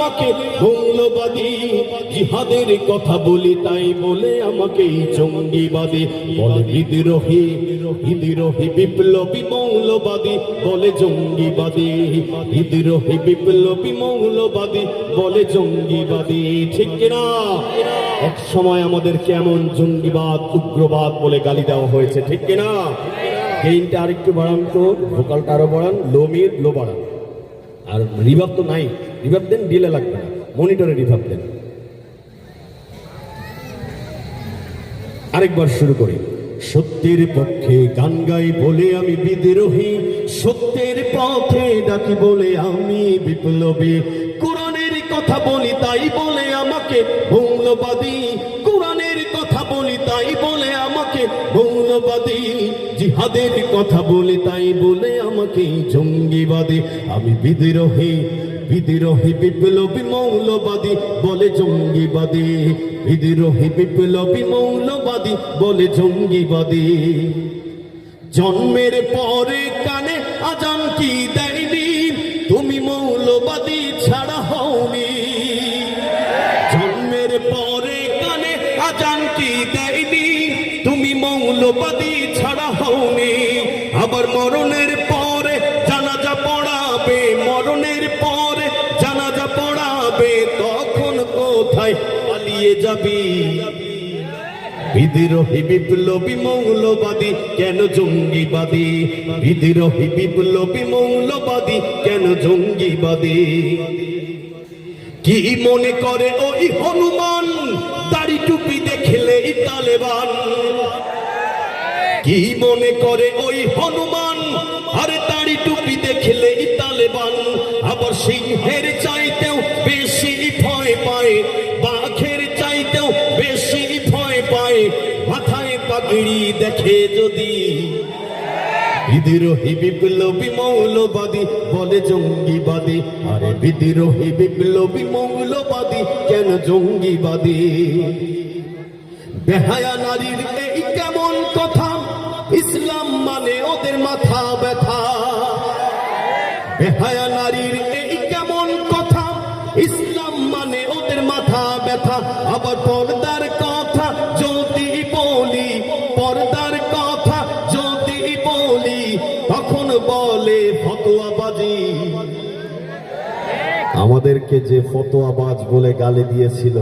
আমাকে মৌলবাদী জিহাদের কথা বলি, তাই বলে আমাকে জঙ্গিবাদী বলে, বিদ্রোহী বিদ্রোহী, বিপ্লবী মৌলবাদী বলে, জঙ্গিবাদী, বিদ্রোহী, বিপ্লবী মৌলবাদী বলে, জঙ্গিবাদী। ঠিক কিনা? এক সময় আমাদের কেমন জঙ্গিবাদ, উগ্রবাদ বলে গালি দেওয়া হয়েছে, ঠিক কিনা? গেইনটা আরেকটু বাড়ান তো, ভোকালটা আরও বাড়ান, লো মিড লো বাড়ান। আর রিভাব তো নাই। রিভাব দেন ডিলে লাগবে না। মনিটরে রিভাব দেন আরেকবার শুরু করি। সত্যের পক্ষে গান গাই বলে আমি বিদ্রোহী, সত্যের পথে ডাকি বলে আমি বিপ্লবী। কোরআনের কথা বলি তাই বলে আমাকে মৌলবাদী। কোরআনের কথা বলি তাই বলে আমাকে মৌলবাদী। জিহাদের কথা বলি তাই বলে আমাকে জঙ্গিবাদী। আমি বিদ্রোহী বিদ্রোহী বিপ্লবী মৌলবাদী বলে জঙ্গিবাদী। বিদ্রোহী বিপ্লবী মৌলবাদী বলে জঙ্গিবাদী। জন্মের পরে কানে আজান কি দেয়নি? তুমি মৌলবাদী ছাড়া হওনি। জন্মের পরে কানে আজান কি দেয়নি? তুমি মৌলবাদী ছাড়া হওনি। আবার মরণের কোথায় পালিয়ে যাবি? বিদ্রোহী বিপ্লবী, মৌলবাদী, কেন জঙ্গিবাদী? বিদ্রোহী বিপ্লবী, মৌলবাদী, কেন জঙ্গিবাদী? কি মনে করে ওই হনুমান? দাড়ি টুপি দেখলেই তালেবান। কি মনে করে ওই হনুমান? মাথায় দেখে যদি। বিদ্রোহী বিপ্লবী মৌলবাদী বলে জঙ্গিবাদী। আরে বিদ্রোহী বিপ্লবী মৌলবাদী কেন জঙ্গিবাদী? বেহায়া নারীর এই কেমন কথা? ইসলাম মানে ওদের মাথা ব্যথা। বেহায়া ফতোয়াবাজি আমাদেরকে যে ফতোয়াবাজ বলে গালে দিয়েছিল,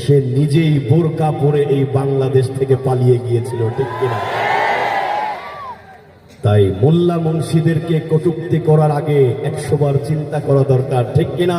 সে নিজেই বোরকা পরে এই বাংলাদেশ থেকে পালিয়ে গিয়েছিল, ঠিক কিনা? তাই মোল্লা মুন্সিদেরকে কটুক্তি করার আগে একশোবার চিন্তা করা দরকার, ঠিক কিনা?